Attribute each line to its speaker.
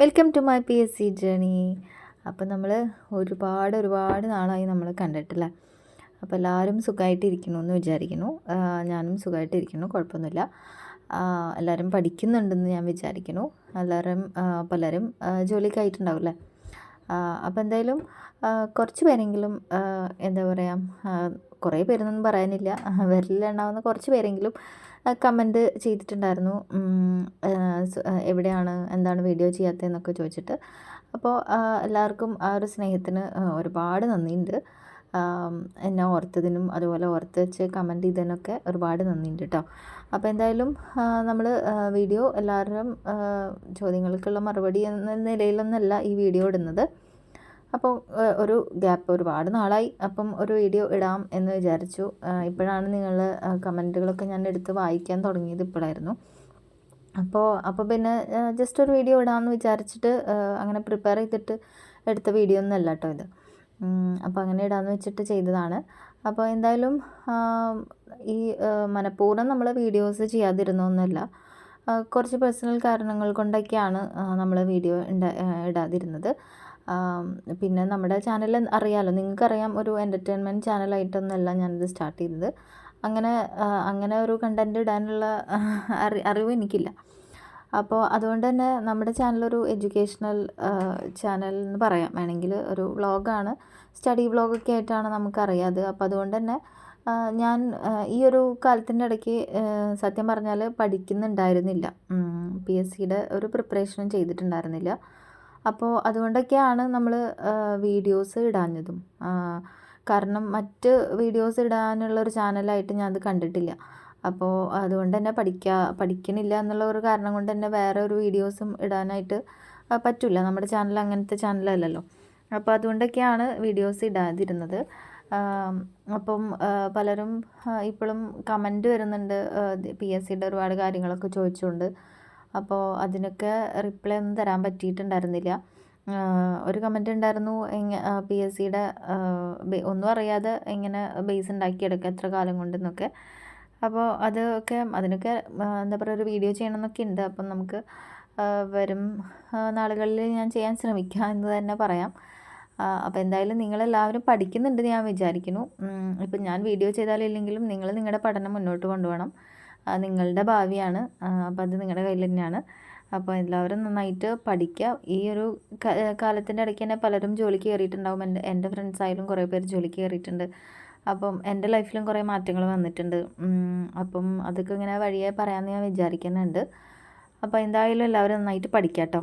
Speaker 1: Welcome to my P S C journey അപ്പം നമ്മൾ ഒരുപാട് ഒരുപാട് നാളായി നമ്മൾ കണ്ടിട്ടില്ല. അപ്പോൾ എല്ലാവരും സുഖമായിട്ടിരിക്കുന്നു എന്ന് വിചാരിക്കുന്നു. ഞാനും സുഖമായിട്ടിരിക്കുന്നു കുഴപ്പമൊന്നുമില്ല. എല്ലാവരും പഠിക്കുന്നുണ്ടെന്ന് ഞാൻ വിചാരിക്കുന്നു. എല്ലാവരും പലരും ജോലിക്കായിട്ടുണ്ടാവില്ലേ അപ്പോൾ എന്തായാലും കുറച്ച് പേരെങ്കിലും എന്താ പറയുക കുറേ പേരൊന്നും പറയാനില്ല. വിരലിലുണ്ടാവുന്ന കുറച്ച് പേരെങ്കിലും കമന്റ് ചെയ്തിട്ടുണ്ടായിരുന്നു. എവിടെയാണ് എന്താണ് വീഡിയോ ചെയ്യാത്തതെന്നൊക്കെ ചോദിച്ചിട്ട്. അപ്പോൾ എല്ലാവർക്കും ആ ഒരു സ്നേഹത്തിന് ഒരുപാട് നന്ദിയുണ്ട്. എന്നെ ഓർത്തതിനും അതുപോലെ ഓർത്ത് വെച്ച് കമന്റ് ചെയ്തതിനൊക്കെ ഒരുപാട് നന്ദിയുണ്ട് കേട്ടോ. അപ്പോൾ എന്തായാലും നമ്മൾ വീഡിയോ എല്ലാവരും ചോദ്യങ്ങൾക്കുള്ള മറുപടി എന്ന നിലയിലൊന്നല്ല ഈ വീഡിയോ ഇടുന്നത്. അപ്പോൾ ഒരു ഗ്യാപ്പ് ഒരുപാട് നാളായി. അപ്പം ഒരു വീഡിയോ ഇടാം എന്ന് വിചാരിച്ചു. ഇപ്പോഴാണ് നിങ്ങൾ കമന്റുകളൊക്കെ ഞാൻ എടുത്ത് വായിക്കാൻ തുടങ്ങിയത് ഇപ്പോഴായിരുന്നു. അപ്പോൾ അപ്പോൾ പിന്നെ ജസ്റ്റ് ഒരു വീഡിയോ ഇടാമെന്ന് വിചാരിച്ചിട്ട് അങ്ങനെ പ്രിപ്പയർ ചെയ്തിട്ട് എടുത്ത വീഡിയോ ഒന്നല്ല കേട്ടോ ഇത്. അപ്പോൾ അങ്ങനെ ഇടാമെന്ന് വെച്ചിട്ട് ചെയ്തതാണ്. അപ്പോൾ എന്തായാലും ഈ മനഃപൂർവം നമ്മൾ വീഡിയോസ് ചെയ്യാതിരുന്നൊന്നുമല്ല. കുറച്ച് പേഴ്സണൽ കാരണങ്ങൾ കൊണ്ടൊക്കെയാണ് നമ്മൾ വീഡിയോ ഇടാതിരുന്നത്. പിന്നെ നമ്മുടെ ചാനൽ അറിയാമല്ലോ നിങ്ങൾക്കറിയാം ഒരു എന്റർടൈൻമെന്റ് ചാനലായിട്ടൊന്നുമല്ല ഞാനിത് സ്റ്റാർട്ട് ചെയ്തത്. അങ്ങനെ അങ്ങനെ ഒരു കണ്ടന്റ് ഇടാനുള്ള അറി അറിവ് എനിക്കില്ല. അപ്പോൾ അതുകൊണ്ട് തന്നെ നമ്മുടെ ചാനൽ ഒരു എഡ്യൂക്കേഷണൽ ചാനൽ എന്ന് പറയാം. വേണമെങ്കിൽ ഒരു വ്ളോഗാണ് സ്റ്റഡി വ്ളോഗൊക്കെ ആയിട്ടാണ് നമുക്കറിയാത്. അപ്പോൾ അതുകൊണ്ട് തന്നെ ഞാൻ ഈ ഒരു കാലത്തിന്റെ ഇടയ്ക്ക് സത്യം പറഞ്ഞാൽ പഠിക്കുന്നുണ്ടായിരുന്നില്ല. പി എസ് സിയുടെ ഒരു പ്രിപ്പറേഷനും ചെയ്തിട്ടുണ്ടായിരുന്നില്ല. അപ്പോൾ അതുകൊണ്ടൊക്കെയാണ് നമ്മൾ വീഡിയോസ് ഇടാഞ്ഞതും. കാരണം മറ്റ് വീഡിയോസ് ഇടാനുള്ള ഒരു ചാനലായിട്ട് ഞാൻ അത് കണ്ടിട്ടില്ല. അപ്പോൾ അതുകൊണ്ട് തന്നെ പഠിക്കാ പഠിക്കണില്ല എന്നുള്ള ഒരു കാരണം കൊണ്ട് തന്നെ വേറെ ഒരു വീഡിയോസും ഇടാനായിട്ട് പറ്റില്ല നമ്മുടെ ചാനൽ അങ്ങനത്തെ ചാനലല്ലല്ലോ അപ്പോൾ അതുകൊണ്ടൊക്കെയാണ് വീഡിയോസ് ഇടാതിരുന്നത്. അപ്പം പലരും ഇപ്പോഴും കമന്റ് വരുന്നുണ്ട്. പി എസ് സിയുടെ ഒരുപാട് കാര്യങ്ങളൊക്കെ ചോദിച്ചുകൊണ്ട് അപ്പോൾ അതിനൊക്കെ റിപ്ലൈ ഒന്നും തരാൻ പറ്റിയിട്ടുണ്ടായിരുന്നില്ല. ഒരു കമന്റ് ഉണ്ടായിരുന്നു എങ്ങ പി എസ് സിയുടെ ഒന്നും അറിയാതെ എങ്ങനെ ബേസ് ഉണ്ടാക്കിയെടുക്കുക എത്ര കാലം കൊണ്ടെന്നൊക്കെ. അപ്പോൾ അതൊക്കെ അതിനൊക്കെ എന്താ പറയുക ഒരു വീഡിയോ ചെയ്യണമെന്നൊക്കെ ഉണ്ട് അപ്പം നമുക്ക് വരും നാളുകളിൽ ഞാൻ ചെയ്യാൻ ശ്രമിക്കാം എന്ന് തന്നെ പറയാം. അപ്പോൾ എന്തായാലും നിങ്ങളെല്ലാവരും പഠിക്കുന്നുണ്ട് ഞാൻ വിചാരിക്കുന്നു. ഇപ്പം ഞാൻ വീഡിയോ ചെയ്താലില്ലെങ്കിലും നിങ്ങൾ നിങ്ങളുടെ പഠനം മുന്നോട്ട് കൊണ്ടുപോകണം. നിങ്ങളുടെ ഭാവിയാണ്. അപ്പോൾ അത് നിങ്ങളുടെ കയ്യിൽ തന്നെയാണ്. അപ്പോൾ എല്ലാവരും നന്നായിട്ട് പഠിക്കുക. ഈ ഒരു കാലത്തിന്റെ ഇടയ്ക്ക് തന്നെ പലരും ജോലിക്ക് കയറിയിട്ടുണ്ടാവും. എന്റെ എന്റെ ഫ്രണ്ട്സ് ആയാലും കുറേ പേര് ജോലിക്ക് കയറിയിട്ടുണ്ട്. അപ്പം എന്റെ ലൈഫിലും കുറേ മാറ്റങ്ങൾ വന്നിട്ടുണ്ട്. അപ്പം അതൊക്കെ ഇങ്ങനെ വഴിയെ പറയാമെന്ന് ഞാൻ വിചാരിക്കുന്നുണ്ട്. അപ്പോൾ എന്തായാലും എല്ലാവരും നന്നായിട്ട് പഠിക്കാം കേട്ടോ